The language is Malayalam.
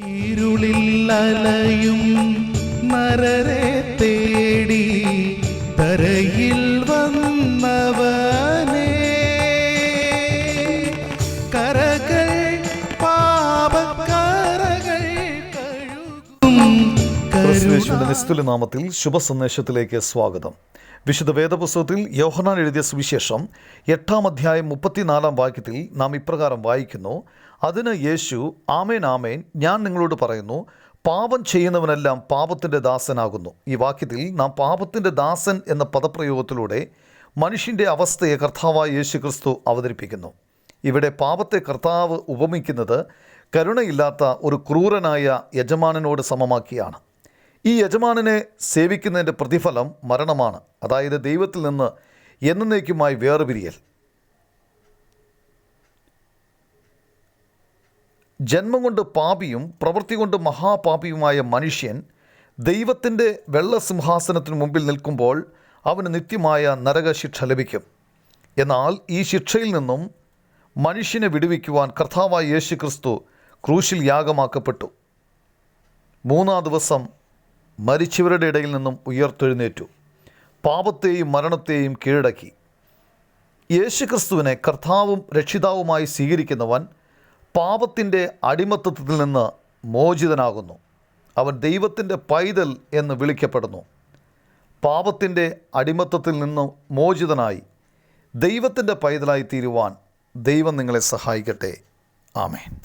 ഇരുളിൽ അലയും തേടി തരയിൽ കരുണ നിസ്തുല നാമത്തിൽ ശുഭസന്ദേശത്തിലേക്ക് സ്വാഗതം. വിശുദ്ധ വേദപുസ്തകത്തിൽ യോഹനാൻ എഴുതിയ സുവിശേഷം എട്ടാം അധ്യായം മുപ്പത്തിനാലാം വാക്യത്തിൽ നാം ഇപ്രകാരം വായിക്കുന്നു അതിന് യേശു ആമേൻ ആമേൻ ഞാൻ നിങ്ങളോട് പറയുന്നു പാപം ചെയ്യുന്നവനെല്ലാം പാപത്തിന്റെ ദാസനാകുന്നു. ഈ വാക്യത്തിൽ നാം പാപത്തിന്റെ ദാസൻ എന്ന പദപ്രയോഗത്തിലൂടെ മനുഷ്യന്റെ അവസ്ഥയെ കർത്താവായ യേശു ക്രിസ്തു അവതരിപ്പിക്കുന്നു. ഇവിടെ പാപത്തെ കർത്താവ് ഉപമിക്കുന്നത് കരുണയില്ലാത്ത ഒരു ക്രൂരനായ യജമാനനോട് സമമാക്കിയാണ്. ഈ യജമാനനെ സേവിക്കുന്നതിന്റെ പ്രതിഫലം മരണമാണ്. അതായത് ദൈവത്തിൽ നിന്ന് എന്നേക്കുമായി വേർപിരിയൽ. ജന്മം കൊണ്ട് പാപിയും പ്രവൃത്തി കൊണ്ട് മഹാപാപിയുമായ മനുഷ്യൻ ദൈവത്തിന്റെ വെള്ളസിംഹാസനത്തിന് മുമ്പിൽ നിൽക്കുമ്പോൾ അവന് നിത്യമായ നരകശിക്ഷ ലഭിക്കും. എന്നാൽ ഈ ശിക്ഷയിൽ നിന്നും മനുഷ്യനെ വിടുവിക്കുവാൻ കർത്താവായ യേശു ക്രിസ്തു ക്രൂശിൽ യാഗമാക്കപ്പെട്ടു. മൂന്നാം ദിവസം മരിച്ചവരുടെ ഇടയിൽ നിന്നും ഉയർത്തെഴുന്നേറ്റു. പാപത്തെയും മരണത്തെയും കീഴടക്കി. യേശുക്രിസ്തുവിനെ കർത്താവും രക്ഷിതാവുമായി സ്വീകരിക്കുന്നവൻ പാപത്തിന്റെ അടിമത്തത്തിൽ നിന്ന് മോചിതനാകുന്നു. അവൻ ദൈവത്തിന്റെ പൈതൽ എന്ന് വിളിക്കപ്പെടുന്നു. പാപത്തിന്റെ അടിമത്തത്തിൽ നിന്ന് മോചിതനായി ദൈവത്തിന്റെ പൈതലായി തീരുവാൻ ദൈവം നിങ്ങളെ സഹായിക്കട്ടെ. ആമേൻ.